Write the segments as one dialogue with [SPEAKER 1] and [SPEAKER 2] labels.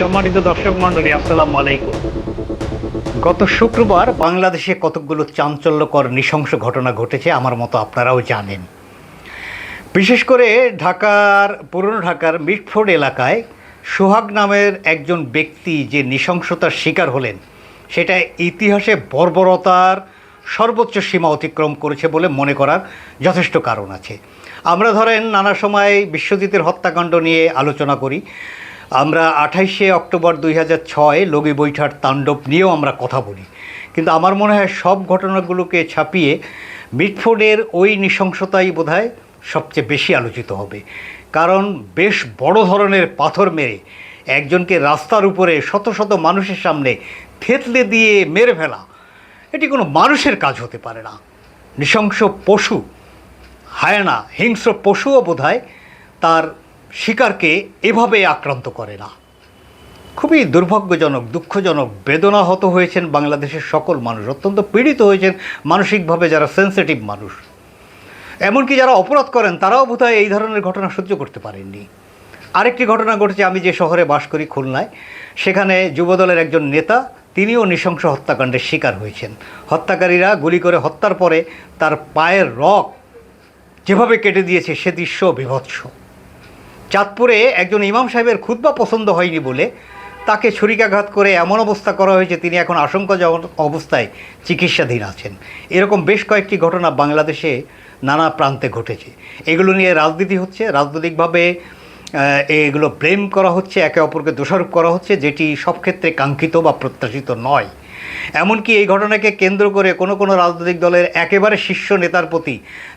[SPEAKER 1] সম্মানিত দর্শক মন্ডলী আসসালামু আলাইকুম। গত শুক্রবার বাংলাদেশে কতকগুলো চাঞ্চল্যকর নৃশংস ঘটনা ঘটেছে আমার মতো আপনারাও জানেন। বিশেষ করে ঢাকার, পুরনো ঢাকার মিটফোর্ড এলাকায় সোহাগ নামের একজন ব্যক্তি যে নৃশংসতার শিকার হলেন, সেটা ইতিহাসে বর্বরতার সর্বোচ্চ সীমা অতিক্রম করেছে বলে মনে করার যথেষ্ট কারণ আছে। আমরা ধরেন, নানা সময় বিশ্বজিতের হত্যাকাণ্ড নিয়ে আলোচনা করি আমরা আঠাইশে অক্টোবর দুই হাজার ছয় লগি বৈঠার তাণ্ডব নিয়েও আমরা কথা বলি। কিন্তু আমার মনে হয় সব ঘটনাগুলোকে ছাপিয়ে মিটফোর্ডের ওই নৃশংসতাই বোধহয় সবচেয়ে বেশি আলোচিত হবে। কারণ বেশ বড় ধরনের পাথর মেরে একজনকে রাস্তার উপরে শত শত মানুষের সামনে থেতলে দিয়ে মেরে ফেলা, এটি কোনো মানুষের কাজ হতে পারে না। নৃশংস পশু, হায়না, হিংস্র পশুও বোধহয় তার শিকারকে এভাবে আক্রান্ত করে না। খুবই দুর্ভাগ্যজনক, দুঃখজনক বেদনাহত হয়েছেন বাংলাদেশের সকল মানুষ। অত্যন্ত পীড়িত হয়েছেন মানসিকভাবে যারা সেন্সিটিভ মানুষ। এমনকি যারা অপরাধ করেন, তারাও বোধহয় এই ধরনের ঘটনা সহ্য করতে পারেননি। আরেকটি ঘটনা ঘটেছে, আমি যে শহরে বাস করি খুলনায়, সেখানে যুবদলের একজন নেতা, তিনিও নৃশংস হত্যাকাণ্ডের শিকার হয়েছেন। হত্যাকারীরা গুলি করে হত্যার পরে তার পায়ের রক যেভাবে কেটে দিয়েছে, সে দৃশ্য বিভৎস চাঁদপুরে একজন ইমাম সাহেবের খুতবা পছন্দ হয়নি বলে তাকে ছুরিকাঘাত করে এমন অবস্থা করা হয়েছে, তিনি এখন আশঙ্কাজনক অবস্থায় চিকিৎসাধীন আছেন। এরকম বেশ কয়েকটি ঘটনা বাংলাদেশে নানা প্রান্তে ঘটেছে। এগুলো নিয়ে রাজনীতি হচ্ছে। রাজনৈতিকভাবে এগুলো ব্লেম করা হচ্ছে, একে অপরকে দোষারোপ করা হচ্ছে, যেটি সব ক্ষেত্রে কাঙ্ক্ষিত বা প্রত্যাশিত নয়। এমনকি এই ঘটনাকে কেন্দ্র করে কোনো কোনো রাজনৈতিক দলের একেবারে শীর্ষ নেতার প্রতি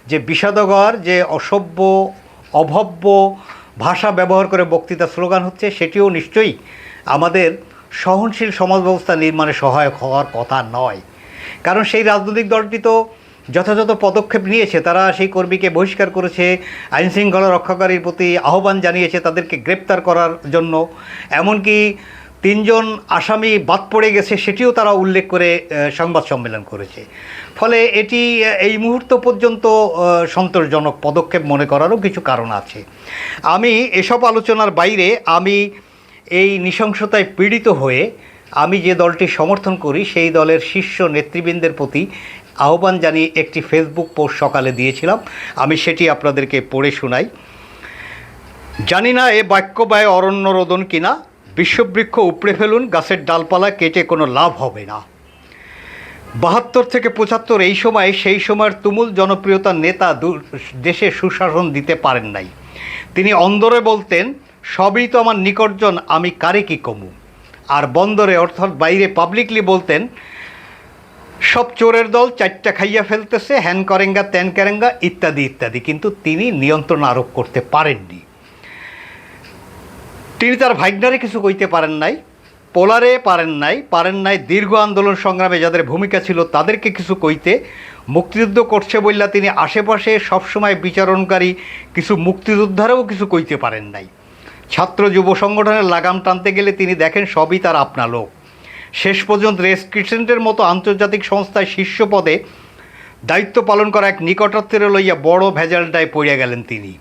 [SPEAKER 1] যে বিষাদগর যে অসভ্য, অভব্য ভাষা ব্যবহার করে বক্তৃতা স্লোগান হচ্ছে, সেটিও নিশ্চয়ই আমাদের সহনশীল সমাজ ব্যবস্থা নির্মাণে সহায়ক হওয়ার কথা নয়। কারণ সেই রাজনৈতিক দলটি তো যথাযথ পদক্ষেপ নিয়েছে, তারা সেই কর্মীকে বহিষ্কার করেছে, আইনশৃঙ্খলা রক্ষাকারীর প্রতি আহ্বান জানিয়েছে, তাদেরকে গ্রেপ্তার করার জন্য। এমনকি তিনজন আসামি বাদ পড়ে গেছে সেটিও তারা উল্লেখ করে সংবাদ সম্মেলন করেছে। ফলে এটি এই মুহূর্ত পর্যন্ত সন্তোষজনক পদক্ষেপ মনে করারও কিছু কারণ আছে। আমি এসব আলোচনার বাইরে আমি এই নৃশংসতায় পীড়িত হয়ে আমি যে দলটি সমর্থন করি, সেই দলের শীর্ষ নেতৃবৃন্দের প্রতি আহ্বান জানিয়ে একটি ফেসবুক পোস্ট সকালে দিয়েছিলাম। আমি সেটি আপনাদেরকে পড়ে শোনাই। জানি না এ বাক্য ব্যয় অরণ্য রোদন কিনা বিশ্ববৃক্ষ উপড়ে ফেলুন, গাছের ডালপালা কেটে কোনো লাভ হবে না। বাহাত্তর থেকে পঁচাত্তর এই সময় সেই সময়ের তুমুল জনপ্রিয়তার নেতা দেশে সুশাসন দিতে পারেন নাই। তিনি অন্দরে বলতেন, সবই তো আমার নিকটজন, আমি কারে কি কমু? আর বন্দরে, অর্থাৎ বাইরে পাবলিকলি বলতেন, সব চোরের দল চারটা খাইয়া ফেলতেছে, হ্যান করেঙ্গা, ত্যান করেঙ্গা, ইত্যাদি ইত্যাদি। কিন্তু তিনি নিয়ন্ত্রণ আরোপ করতে পারেননি। তিনি তার ভাইগনারে কিছু কইতে পারেন নাই, পোলারে পারেন নাই পারেন নাই দীর্ঘ আন্দোলন সংগ্রামে যাদের ভূমিকা ছিল তাদেরকে কিছু কইতে, মুক্তিযুদ্ধ করছে বললা তিনি আশেপাশে সবসময় বিচারণকারী কিছু মুক্তিযোদ্ধারেও কিছু কইতে পারেন নাই। ছাত্র যুব সংগঠনের লাগাম টানতে গেলে তিনি দেখেন সবই তার আপনা লোক। শেষ পর্যন্ত রেস ক্রিসেন্টের মতো আন্তর্জাতিক সংস্থায় শীর্ষ পদে দায়িত্ব পালন করা এক নিকটাত্মের লইয়া বড় ভেজালটায় পড়িয়া গেলেন তিনি।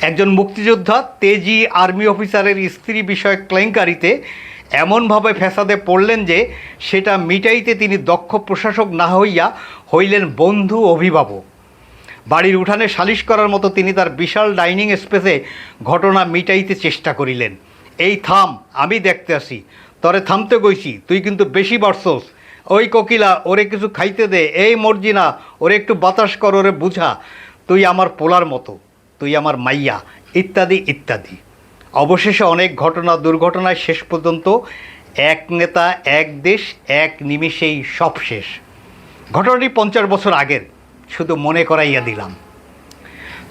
[SPEAKER 1] একজন মুক্তিযোদ্ধা, তেজি আর্মি অফিসারের স্ত্রী বিষয়ক কেলেঙ্কারিতে এমনভাবে ফ্যাসাদে পড়লেন যে সেটা মিটাইতে তিনি দক্ষ প্রশাসক না হইয়া হইলেন বন্ধু অভিভাবক। বাড়ির উঠানে সালিশ করার মতো তিনি তার বিশাল ডাইনিং স্পেসে ঘটনা মিটাইতে চেষ্টা করিলেন। এই থাম, আমি দেখতে আসি। তরে থামতে গইছি তুই কিন্তু বেশি বাড়ছস। ওই কোকিলা, ওরে কিছু খাইতে দে। এই মর্জিনা, ওরে একটু বাতাস কর, ওরে বুঝা। তুই আমার পোলার মতো। তুই আমার মাইয়া, ইত্যাদি ইত্যাদি। অবশেষে অনেক ঘটনা দুর্ঘটনায় শেষ পর্যন্ত এক নেতা, এক দেশ, এক নিমিষেই সব শেষ। ঘটনাটি পঞ্চাশ বছর আগের, শুধু মনে করাইয়া দিলাম।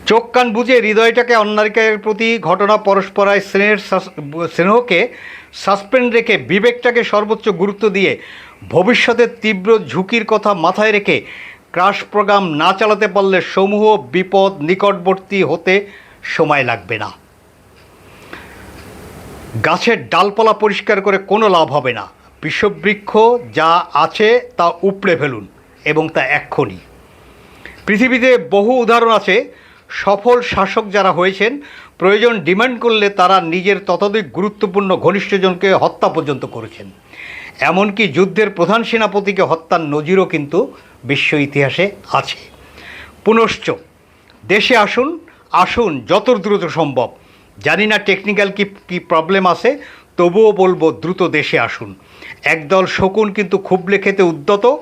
[SPEAKER 1] চোখ কান বুঝে হৃদয়টাকে অন্যায়কের প্রতি ঘটনা পরস্পরায় স্নেহের স্নেহকে সাসপেন্ড রেখে বিবেকটাকে সর্বোচ্চ গুরুত্ব দিয়ে ভবিষ্যতের তীব্র ঝুঁকির কথা মাথায় রেখে ক্রাশ প্রোগ্রাম না চালাতে পারলে সমূহ বিপদ নিকটবর্তী হতে সময় লাগবে না। গাছের ডালপালা পরিষ্কার করে কোনো লাভ হবে না। বিষবৃক্ষ যা আছে তা উপড়ে ফেলুন এবং তা এক্ষুনি। পৃথিবীতে বহু উদাহরণ আছে। সফল শাসক যারা হয়েছেন, প্রয়োজন ডিমান্ড করলে তারা নিজের ততোধিক গুরুত্বপূর্ণ ঘনিষ্ঠজনকে হত্যা পর্যন্ত করেছেন। এমনকি যুদ্ধের প্রধান সেনাপতিকে হত্যার নজিরও কিন্তু বিশ্ব ইতিহাসে আছে। পুনশ্চ, দেশে আসুন আসুন যত দ্রুত সম্ভব। জানি না টেকনিক্যাল কি, কী প্রবলেম আছে, তবুও বলব দ্রুত দেশে আসুন। একদল শকুন কিন্তু খুবলে খেতে উদ্যত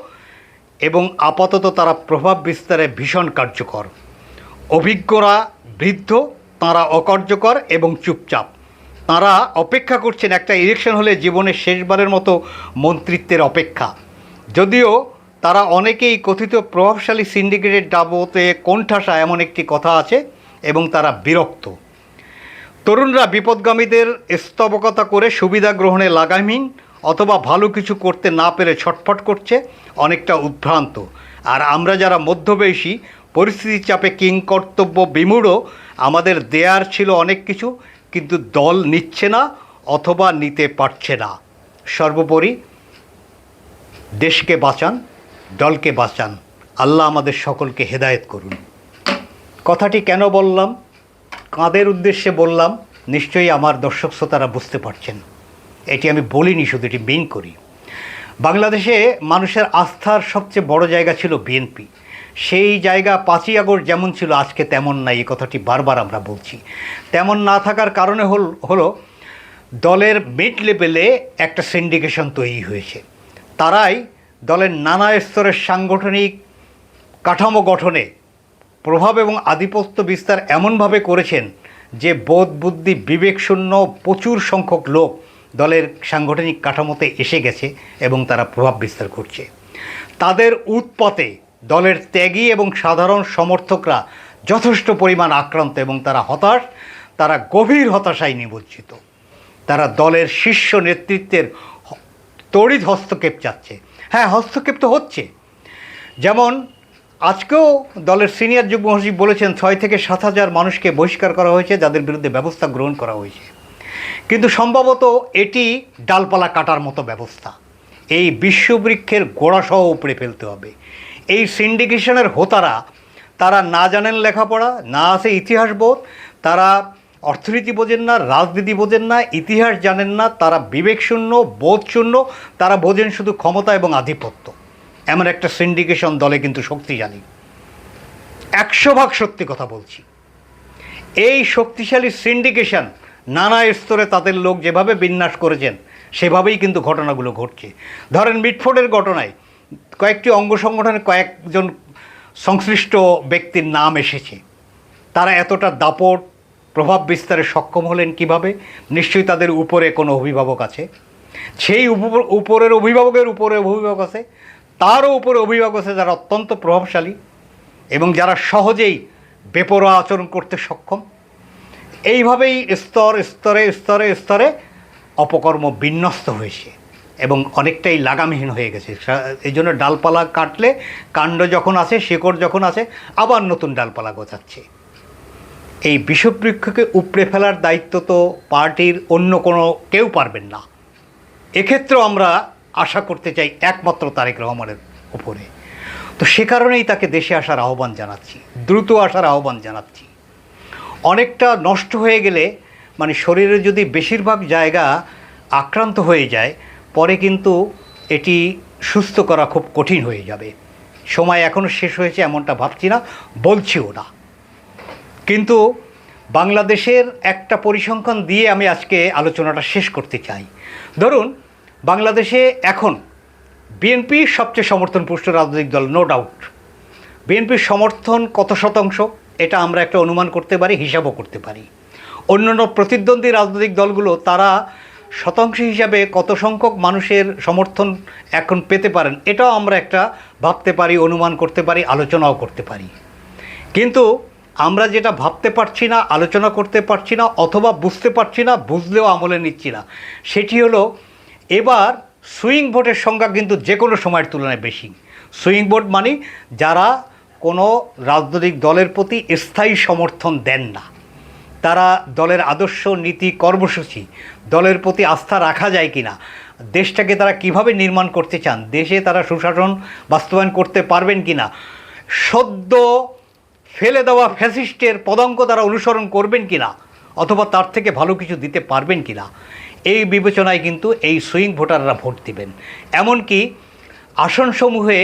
[SPEAKER 1] এবং আপাতত তারা প্রভাব বিস্তারে ভীষণ কার্যকর। অভিজ্ঞরা বৃদ্ধ, তারা অকার্যকর এবং চুপচাপ। তারা অপেক্ষা করছেন একটা ইলেকশন হলে জীবনের শেষবারের মতো মন্ত্রিত্বের অপেক্ষা। যদিও তারা অনেকেই কথিত প্রভাবশালী সিন্ডিকেটের ডাবতে কোণঠাসা এমন একটি কথা আছে এবং তারা বিরক্ত। তরুণরা বিপদগামীদের স্তবকতা করে সুবিধা গ্রহণে লাগামহীন অথবা ভালো কিছু করতে না পেরে ছটফট করছে অনেকটা উদ্ভ্রান্ত। আর আমরা যারা মধ্যবয়সী, পরিস্থিতির চাপে কিং কর্তব্য বিমূঢ়, আমাদের দেয়ার ছিল অনেক কিছু কিন্তু দল নিচ্ছে না অথবা নিতে পারছে না। সর্বোপরি দেশকে বাঁচান, দলকে বাঁচান। আল্লাহ আমাদের সকলকে হেদায়েত করুন। কথাটি কেন বললাম? কাদের উদ্দেশ্যে বললাম? নিশ্চয়ই আমার দর্শক শ্রোতারা বুঝতে পারছেন। এটি আমি বলিনি, শুধু এটি মেন করি। বাংলাদেশে মানুষের আস্থার সবচেয়ে বড় জায়গা ছিল বিএনপি। সেই জায়গা পাঁচই আগস্ট যেমন ছিল, আজকে তেমন নাই, এই কথাটি বারবার আমরা বলছি। তেমন না থাকার কারণে হল, হলো দলের মিড লেভেলে একটা সিন্ডিকেশন তৈরি হয়েছে। তারাই দলের নানা স্তরের সাংগঠনিক কাঠামো গঠনে প্রভাব এবং আধিপত্য বিস্তার এমনভাবে করেছেন যে বোধ, বুদ্ধি বিবেকশূন্য প্রচুর সংখ্যক লোক দলের সাংগঠনিক কাঠামোতে এসে গেছে এবং তারা প্রভাব বিস্তার করছে। তাদের উৎপতে দলের ত্যাগী এবং সাধারণ সমর্থকরা যথেষ্ট পরিমাণ আক্রান্ত এবং তারা হতাশ, তারা গভীর হতাশায় নিমজ্জিত। তারা দলের শীর্ষ নেতৃত্বের তড়িৎ হস্তক্ষেপ চাচ্ছে। হ্যাঁ হস্তক্ষেপ তো হচ্ছে। যেমন আজকেও দলের সিনিয়র যুগ্ম সচিব বলেছেন, ছয় থেকে সাত হাজার মানুষকে বহিষ্কার করা হয়েছে, যাদের বিরুদ্ধে ব্যবস্থা গ্রহণ করা হয়েছে। কিন্তু সম্ভবত এটি ডালপালা কাটার মতো ব্যবস্থা। এই বিশ্ববৃক্ষের গোড়াসহ উপড়ে ফেলতে হবে। এই সিন্ডিকেশনের হোতারা, তারা না জানেন লেখাপড়া, না আছে ইতিহাস বোধ, তারা অর্থনীতি বোঝেন না, রাজনীতি বোঝেন না, ইতিহাস জানেন না, তারা বিবেকশূন্য বোধশূন্য তারা বোঝেন শুধু ক্ষমতা এবং আধিপত্য। এমন একটা সিন্ডিকেশন দলে কিন্তু শক্তিশালী। একশো ভাগ সত্যি কথা বলছি। এই শক্তিশালী সিন্ডিকেশন নানা স্তরে তাদের লোক যেভাবে বিন্যাস করেছেন, সেভাবেই কিন্তু ঘটনাগুলো ঘটছে। ধরেন মিটফোর্ডের ঘটনায় কয়েকটি অঙ্গ সংগঠনের কয়েকজন সংশ্লিষ্ট ব্যক্তির নাম এসেছে। তারা এতটা দাপট, প্রভাব বিস্তারে সক্ষম হলেন কীভাবে? নিশ্চয়ই তাদের উপরে কোনো অভিভাবক আছে। সেই উপ- উপরের অভিভাবকের উপরে অভিভাবক আছে, তারও উপরে অভিভাবক আছে যারা অত্যন্ত প্রভাবশালী এবং যারা সহজেই বেপরোয়া আচরণ করতে সক্ষম। এইভাবেই স্তর, স্তরে স্তরে স্তরে অপকর্ম বিন্যস্ত হয়েছে। এবং অনেকটাই লাগামহীন হয়ে গেছে। এই জন্য ডালপালা কাটলে কাণ্ড যখন আসে, শেকড় যখন আসে, আবার নতুন ডালপালা গোছাচ্ছে। এই বিষবৃক্ষকে উপড়ে ফেলার দায়িত্ব তো পার্টির অন্য কোনো কেউ পারবেন না। এক্ষেত্রেও আমরা আশা করতে চাই একমাত্র তারেক রহমানের উপরে। তো সে কারণেই তাকে দেশে আসার আহ্বান জানাচ্ছি, দ্রুত আসার আহ্বান জানাচ্ছি। অনেকটা নষ্ট হয়ে গেলে মানে শরীরের যদি বেশিরভাগ জায়গা আক্রান্ত হয়ে যায় কিন্তু এটি সুস্থ করা খুব কঠিন হয়ে যাবে। সময় এখনও শেষ হয়েছে এমনটা ভাবছি না, বলছিও না। কিন্তু বাংলাদেশের একটা পরিসংখ্যান দিয়ে আমি আজকে আলোচনাটা শেষ করতে চাই। ধরুন, বাংলাদেশে এখন বিএনপি সবচেয়ে সমর্থন পুষ্ট রাজনৈতিক দল নো ডাউট বিএনপির সমর্থন কত শতাংশ, এটা আমরা একটা অনুমান করতে পারি, হিসাবও করতে পারি। অন্যান্য প্রতিদ্বন্দ্বী রাজনৈতিক দলগুলো, তারা শতাংশ হিসাবে কত সংখ্যক মানুষের সমর্থন এখন পেতে পারেন, এটাও আমরা একটা ভাবতে পারি, অনুমান করতে পারি, আলোচনাও করতে পারি। কিন্তু আমরা যেটা ভাবতে পারছি না, আলোচনা করতে পারছি না, অথবা বুঝতে পারছি না, বুঝলেও আমলে নিচ্ছি না, সেটি হলো এবার সুইং ভোটের সংখ্যা কিন্তু যে কোনো সময়ের তুলনায় বেশি। সুইং ভোট মানে যারা কোনো রাজনৈতিক দলের প্রতি স্থায়ী সমর্থন দেন না। তারা দলের আদর্শ, নীতি, কর্মসূচি, দলের প্রতি আস্থা রাখা যায় কি না দেশটাকে তারা কীভাবে নির্মাণ করতে চান, দেশে তারা সুশাসন বাস্তবায়ন করতে পারবেন কি না সদ্য ফেলে দেওয়া ফ্যাসিস্টের পদাঙ্ক তারা অনুসরণ করবেন কিনা, অথবা তার থেকে ভালো কিছু দিতে পারবেন কিনা, এই বিবেচনায় কিন্তু এই সুইং ভোটাররা ভোট দিবেন। এমনকি আসনসমূহে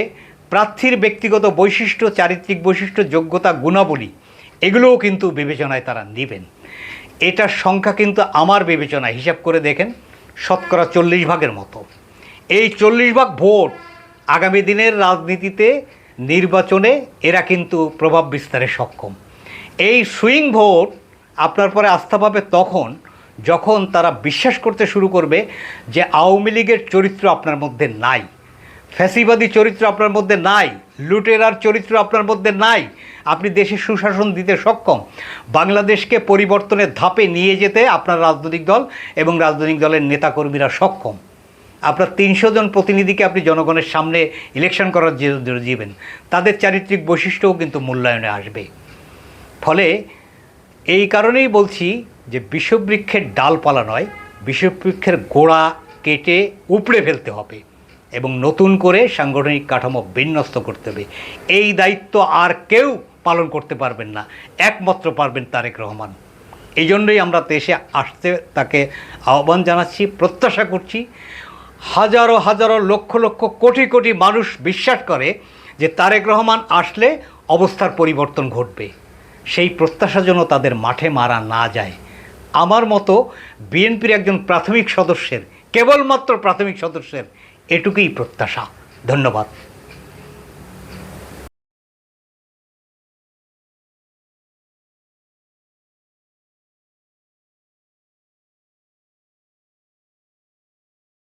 [SPEAKER 1] প্রার্থীর ব্যক্তিগত বৈশিষ্ট্য, চারিত্রিক বৈশিষ্ট্য, যোগ্যতা, গুণাবলী এগুলোও কিন্তু বিবেচনায় তারা নেবেন। এটার সংখ্যা কিন্তু আমার বিবেচনায়, হিসাব করে দেখেন, শতকরা চল্লিশ ভাগের মতো। এই চল্লিশ ভাগ ভোট আগামী দিনের রাজনীতিতে, নির্বাচনে এরা কিন্তু প্রভাব বিস্তারে সক্ষম। এই সুইং ভোট আপনার পরে আস্থা পাবে তখন, যখন তারা বিশ্বাস করতে শুরু করবে যে আওয়ামী লীগের চরিত্র আপনার মধ্যে নাই। ফ্যাসিবাদী চরিত্র আপনার মধ্যে নাই, লুটেরার চরিত্র আপনার মধ্যে নাই, আপনি দেশে সুশাসন দিতে সক্ষম। বাংলাদেশকে পরিবর্তনের ধাপে নিয়ে যেতে আপনার রাজনৈতিক দল এবং রাজনৈতিক দলের নেতাকর্মীরা সক্ষম। আপনার তিনশো জন প্রতিনিধিকে আপনি জনগণের সামনে ইলেকশন করার জন্য দিবেন তাদের চারিত্রিক বৈশিষ্ট্যও কিন্তু মূল্যায়নে আসবে। ফলে এই কারণেই বলছি যে বিষবৃক্ষের ডালপালা নয় বিষবৃক্ষের গোড়া কেটে উপড়ে ফেলতে হবে। এবং নতুন করে সাংগঠনিক কাঠামো বিন্যস্ত করতে হবে। এই দায়িত্ব আর কেউ পালন করতে পারবেন না। একমাত্র পারবেন তারেক রহমান। এই জন্যই আমরা দেশে আসতে তাকে আহ্বান জানাচ্ছি, প্রত্যাশা করছি। হাজারো হাজারো লক্ষ লক্ষ কোটি কোটি মানুষ বিশ্বাস করে যে তারেক রহমান আসলে অবস্থার পরিবর্তন ঘটবে। সেই প্রত্যাশা যেন তাদের মাঠে মারা না যায়। আমার মতো বিএনপির একজন প্রাথমিক সদস্যের, কেবলমাত্র প্রাথমিক সদস্যের এটুকুই প্রত্যাশা। ধন্যবাদ।